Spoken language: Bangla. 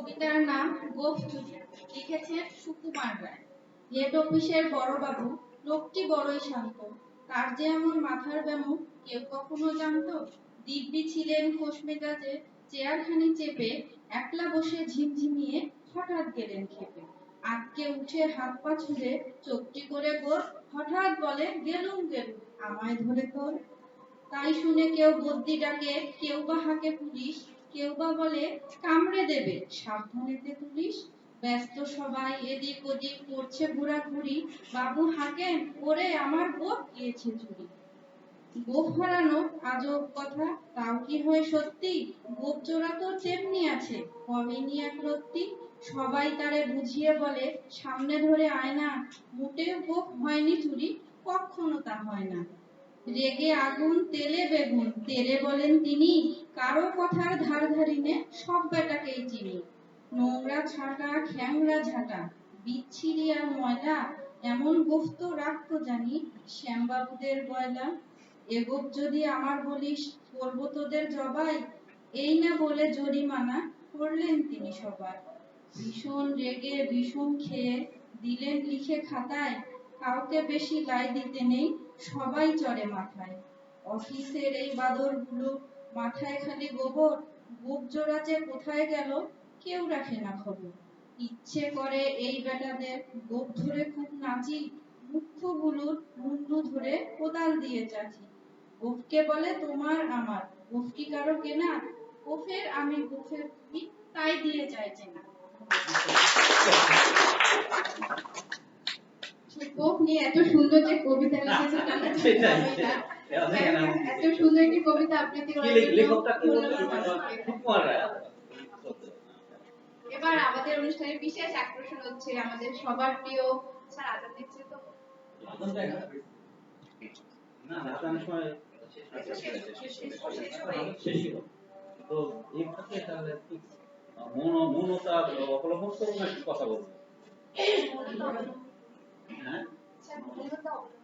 কবিতার নাম গোফ চুরি। লিখেছেন সুকুমার রায়। হেড অফিসের বড়বাবু, লোকটি বড়ই শান্ত। তার যে এমন মাথার ব্যামো, কেউ কখনো জানতো? দিব্যি ছিলেন খোশ মেজাজে চেয়ারখানি চেপে, একলা বসে ঝিমঝিমিয়ে হঠাৎ গেলেন খেপে। আটকে উঠে হাত পা ছুঁড়ে চোখটি করে গোর, হঠাৎ বলে, গেলুম গেলুম, আমায় ধরে তোর। তাই শুনে কেউ বদ্যি ডাকে, কেউ বা হাঁকে পুলিশ? কেউ বা বলে কামড়ে দেবে। সাবধানেতে পুলিশ। ব্যস্ত সবাই এদিক ওদিক করছে ঘোরাঘুরি। বাবু হাঁকেন, ওরে, আমার গোপ গিয়েছে চুরি। গোপ হারানো, আজব কথা। তাও কি হয় সত্যি? গোপ চোরা তো তেমনি আছে, কমেনি এক রত্তি। সবাই তারে বুঝিয়ে বলে, সামনে ধরে আয়না মোটেও গোপ হয়নি চুরি, কখনো তা হয় না। রেগে আগুন, তেলে বেগুন। তেলে বলেন তিনি, কারও কথার ধার ধারিনে সব বেটাকেই চিনি। নোংরা ছাটা খ্যাংরা ঝাঁটা, বিচ্ছিরি আর ময়লা, এমন গুপ্ত রাখতো জানি, শ্যামবাবুদের গয়লা এগোপ যদি আমার বলিস, করব তোদের জবাই। এই না বলে জরিমানা করলেন তিনি সবার ভীষণ রেগে, ভীষণ খেয়ে দিলেন লিখে খাতায় কাউকে বেশি লাই দিতে নেই, সবাই চড়ে মাথায়। অফিসের এই বাদরগুলো মাথায় খালি গোবর গোপ জোড়া যে কোথায় গেল, কেউ রাখে না খবর। ইচ্ছে করে এই বেটাদের গোপ ধরে খুব নাচি মুখ্যগুলোর মুন্ডু ধরে কোদাল দিয়ে চাচি। গোফকে বলে, তোমার আমার গোফ কি কারও কেনা? গোফের আমি গোফের তাই দিয়ে চাইছে না গোফ নিয়ে এত সুন্দর যে কবিতা লিখেছেন বলবোই না। সেটাই। এত সুন্দর একটি কবিতা আবৃত্তি এবার আমাদের অনুষ্ঠানের বিশেষ আকর্ষণ হচ্ছে আমাদের সবার প্রিয় স্যার আজাদ দিচ্ছে তো। না না সময় শেষ তো এই ক্ষেত্রে তাহলে কি মৌন অবলম্বন করব কথা বলব হ্যাঁ বলুন তো। আহ, তাই।